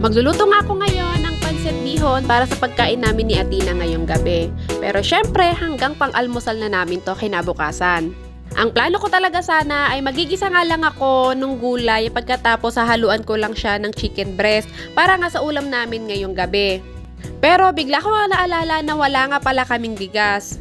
Magluluto nga ako ngayon ng pansit bihon para sa pagkain namin ni Atina ngayong gabi. Pero syempre, hanggang pang-almusal na namin to kinabukasan. Ang plano ko talaga sana ay magigisa nga lang ako nung gulay pagkatapos hahaluan ko lang siya ng chicken breast para nga sa ulam namin ngayong gabi. Pero bigla ko nga naalala na wala nga pala kaming bigas.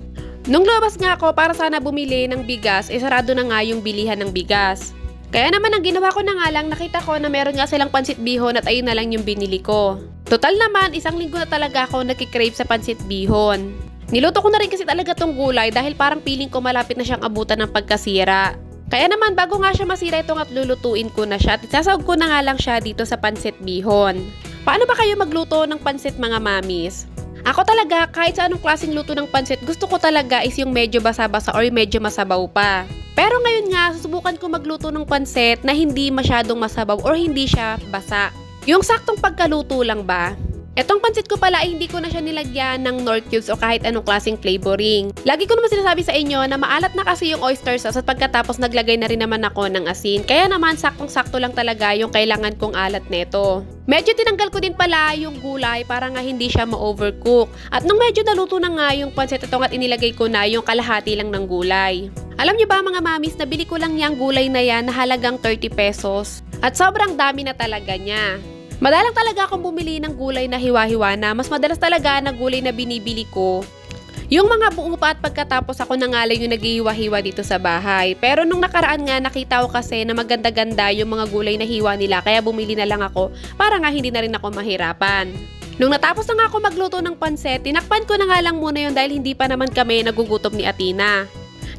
Nung lumabas nga ako para sana bumili ng bigas, eh sarado na nga yung bilihan ng bigas. Kaya naman ang ginawa ko na nga lang, nakita ko na meron nga silang pansit bihon at ayun na lang yung binili ko. Total naman, isang linggo na talaga ako nagkikrave sa pansit bihon. Niluto ko na rin kasi talaga tong gulay dahil parang feeling ko malapit na siyang abutan ng pagkasira. Kaya naman bago nga siya masira itong at lulutuin ko na siya at sasawag ko na nga lang siya dito sa pansit bihon. Paano ba kayo magluto ng pansit mga mamis? Ako talaga, kahit sa anong klaseng luto ng pansit, gusto ko talaga is yung medyo basa-basa or medyo masabaw pa. Pero ngayon nga, susubukan ko magluto ng pansit na hindi masyadong masabaw or hindi siya basa. Yung saktong pagkaluto lang ba? Etong pansit ko pala ay hindi ko na siya nilagyan ng nor cubes o kahit anong klaseng flavoring. Lagi ko naman sinasabi sa inyo na maalat na kasi yung oyster sauce at pagkatapos naglagay na rin naman ako ng asin. Kaya naman saktong-sakto lang talaga yung kailangan kong alat neto. Medyo tinanggal ko din pala yung gulay para nga hindi siya ma-overcook. At nung medyo naluto na nga yung pansit itong at inilagay ko na yung kalahati lang ng gulay. Alam niyo ba mga mamis, nabili ko lang yung gulay na yan na halagang 30 pesos. At sobrang dami na talaga niya. Madalang talaga akong bumili ng gulay na hiwa-hiwa na mas madalas talaga na gulay na binibili ko. Yung mga buo pa at pagkatapos ako na nga lang yung naghihiwa-hiwa dito sa bahay. Pero nung nakaraan nga nakita ko kasi na maganda-ganda yung mga gulay na hiwa nila kaya bumili na lang ako para nga hindi na rin ako mahirapan. Nung natapos na nga ako magluto ng panset, tinakpan ko na nga lang muna yun dahil hindi pa naman kami nagugutom ni Atina.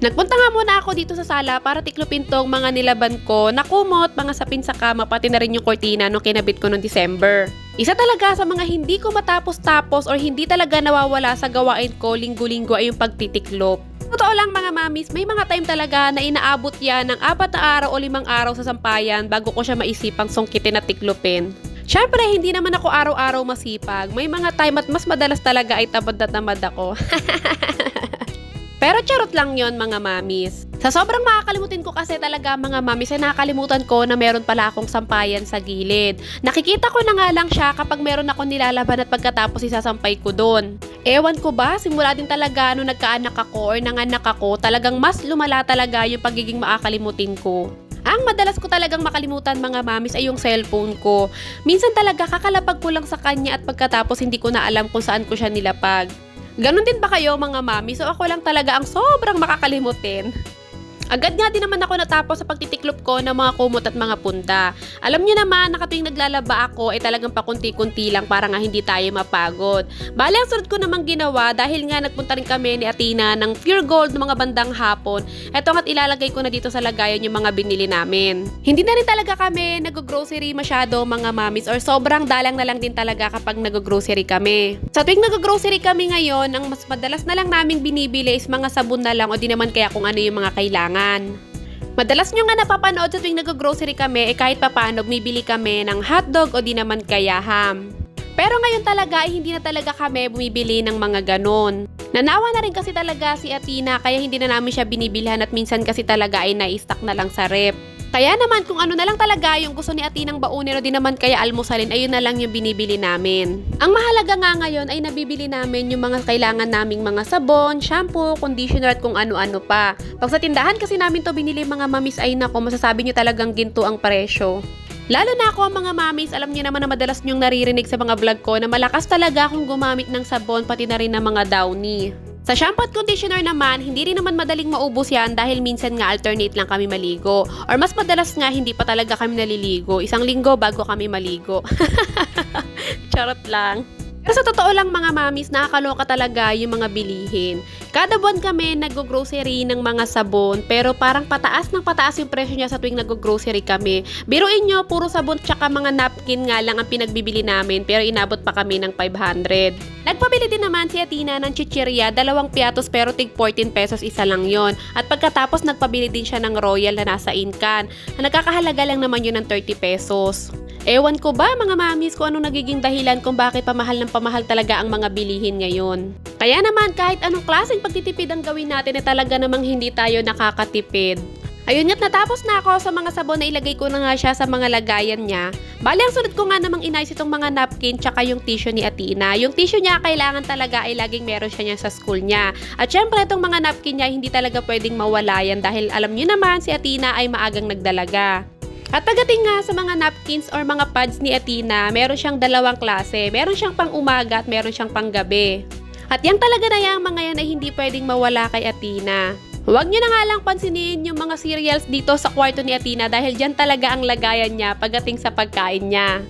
Nagpunta nga muna ako dito sa sala para tiklopin tong mga nilaban ko, nakumot, mga sapin sa kama, pati na rin yung kortina nung kinabit ko noong December. Isa talaga sa mga hindi ko matapos-tapos or hindi talaga nawawala sa gawain ko linggo-linggo ay yung pagtitiklop. Totoo lang mga mamis, may mga time talaga na inaabot yan ng apat na araw o limang araw sa sampayan bago ko siya maisipang sungkitin at tiklopin. Siyempre, hindi naman ako araw-araw masipag. May mga time at mas madalas talaga ay tamad na tamad ako. Pero charot lang yon mga mamis. Sa sobrang makakalimutin ko kasi talaga mga mamis ay nakakalimutan ko na meron pala akong sampayan sa gilid. Nakikita ko na nga lang siya kapag meron ako nilalaban at pagkatapos isasampay ko doon. Ewan ko ba, simula din talaga nung nagkaanak ako or nanganak ako, talagang mas lumala talaga yung pagiging makakalimutin ko. Ang madalas ko talagang makalimutan mga mamis ay yung cellphone ko. Minsan talaga kakalapag ko lang sa kanya at pagkatapos hindi ko na alam kung saan ko siya nilapag. Ganon din ba kayo mga mami? So ako lang talaga ang sobrang makakalimutin. Agad nga din naman ako natapos sa pagtitiklop ko ng mga kumot at mga punta. Alam niyo naman, nakatuwing naglalaba ako ay talagang pakunti-kunti lang para nga hindi tayo mapagod. Bale, ang sunod ko namang ginawa dahil nga nagpunta rin kami ni Atina ng Pure Gold ng mga bandang hapon. Eto nga't ilalagay ko na dito sa lagayan yung mga binili namin. Hindi na rin talaga kami nag-grocery masyado mga mamis or sobrang dalang na lang din talaga kapag nag-grocery kami. Sa tuwing nag-grocery kami ngayon, ang mas madalas na lang naming binibili is mga sabon na lang o di naman kaya kung ano yung mga kailangan. Madalas nyo nga napapanood sa tuwing nag-grocery kami, eh kahit papano bumibili kami ng hotdog o di naman kaya ham. Pero ngayon talaga ay hindi na talaga kami bumibili ng mga ganon. Nanawa na rin kasi talaga si Atina kaya hindi na namin siya binibilhan at minsan kasi talaga ay na-stock na lang sa rep. Kaya naman kung ano na lang talaga yung gusto ni Atinang baunin o di naman kaya almusalin, ayun na lang yung binibili namin. Ang mahalaga nga ngayon ay nabibili namin yung mga kailangan naming mga sabon, shampoo, conditioner at kung ano-ano pa. Pag sa tindahan kasi namin to binili mga mamis ay nako, masasabi nyo talagang ginto ang presyo. Lalo na ako mga mamis, alam niyo naman na madalas nyong naririnig sa mga vlog ko na malakas talaga akong gumamit ng sabon pati na rin ng mga downy. Sa shampoo at conditioner naman, hindi rin naman madaling maubos yan dahil minsan nga alternate lang kami maligo. Or mas madalas nga hindi pa talaga kami naliligo. Isang linggo bago kami maligo. Charot lang. Pero sa totoo lang mga mamis, nakakaloka talaga yung mga bilihin. Kada buwan kami nag-grocery ng mga sabon, pero parang pataas ng pataas yung presyo niya sa tuwing nag-grocery kami. Biruin nyo, puro sabon tsaka mga napkin nga lang ang pinagbibili namin, pero inabot pa kami ng 500. Nagpabili din naman si Atina ng chichirya, dalawang piatos pero tig 14 pesos isa lang yon. At pagkatapos nagpabili din siya ng royal na nasa inkan, na nagkakahalaga lang naman yun ng 30 pesos. Ewan ko ba mga mamis kung anong nagiging dahilan kung bakit pamahal ng pamahal talaga ang mga bilihin ngayon. Kaya naman kahit anong klaseng pagtitipid ang gawin natin na talaga namang hindi tayo nakakatipid. Ayun nga't natapos na ako sa mga sabon na ilagay ko na nga siya sa mga lagayan niya. Bali, ang sunod ko nga namang inayos itong mga napkin tsaka yung tissue ni Atina. Yung tissue niya kailangan talaga ay laging meron siya niya sa school niya. At syempre itong mga napkin niya hindi talaga pwedeng mawala yan dahil alam niyo naman si Atina ay maagang nagdalaga. At pagdating nga sa mga napkins or mga pads ni Atina, meron siyang dalawang klase. Meron siyang pang umaga at meron siyang pang gabi. At yan talaga na yung mga yan ay hindi pwedeng mawala kay Atina. Huwag nyo na nga lang pansinin yung mga cereals dito sa kwarto ni Atina dahil dyan talaga ang lagayan niya pagdating sa pagkain niya.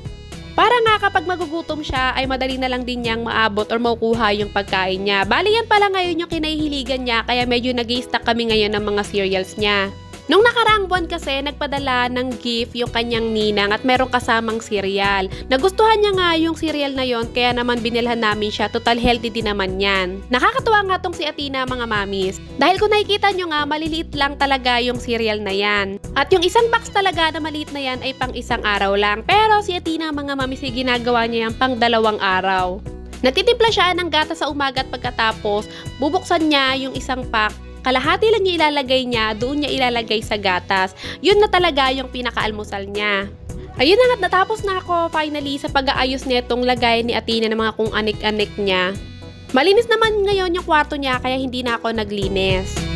Para nga kapag magugutom siya ay madali na lang din niyang maabot or makukuha yung pagkain niya. Bali yan pala ngayon yung kinahihiligan niya kaya medyo nag stack kami ngayon ng mga cereals niya. Nung nakaraang buwan kasi, nagpadala ng gift yung kanyang ninang at merong kasamang cereal. Nagustuhan niya nga yung cereal na yon kaya naman binilhan namin siya. Total healthy din naman yan. Nakakatuwa nga tong si Atina mga mamis. Dahil kung nakikita nyo nga, maliliit lang talaga yung cereal na yan. At yung isang box talaga na maliit na yan ay pang isang araw lang. Pero si Atina mga mamis, ginagawa niya yan pang dalawang araw. Nagtitimpla siya ng gata sa umaga at pagkatapos, bubuksan niya yung isang pack kalahati lang niya ilalagay niya, doon niya ilalagay sa gatas. Yun na talaga yung pinakaalmusal niya. Ayun na nga, natapos na ako finally sa pag-aayos nitong lagay ni Atina ng mga kung anik-anik niya. Malinis naman ngayon yung kwarto niya kaya hindi na ako naglinis.